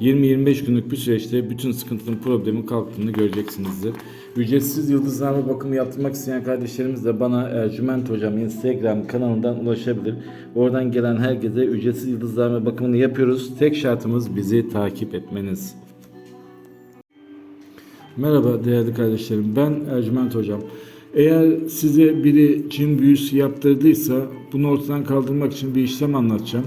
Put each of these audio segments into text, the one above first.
20-25 günlük bir süreçte bütün sıkıntının problemin kalktığını göreceksinizdir. Ücretsiz yıldızlama bakımı yaptırmak isteyen kardeşlerimiz de bana Ercüment Hocam Instagram kanalından ulaşabilir. Oradan gelen herkese ücretsiz yıldızlama bakımını yapıyoruz. Tek şartımız bizi takip etmeniz. Merhaba değerli kardeşlerim. Ben Ercüment Hocam. Eğer size biri cin büyüsü yaptırdıysa bunu ortadan kaldırmak için bir işlem anlatacağım.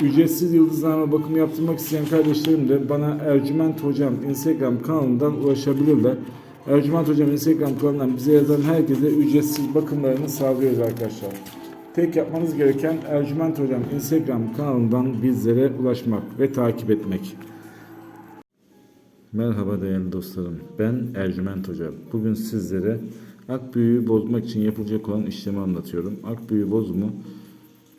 ücretsiz yıldızlama bakımı yaptırmak isteyen kardeşlerim de bana Ercüment Hocam Instagram kanalından ulaşabilirler. Ercüment Hocam Instagram kanalından bize yazan herkese ücretsiz bakımlarını sağlıyoruz arkadaşlar. Tek yapmanız gereken Ercüment Hocam Instagram kanalından bizlere ulaşmak ve takip etmek. Merhaba değerli dostlarım. Ben Ercüment Hoca. Bugün sizlere ak büyüğü bozmak için yapılacak olan işlemi anlatıyorum. Ak büyüğü bozumu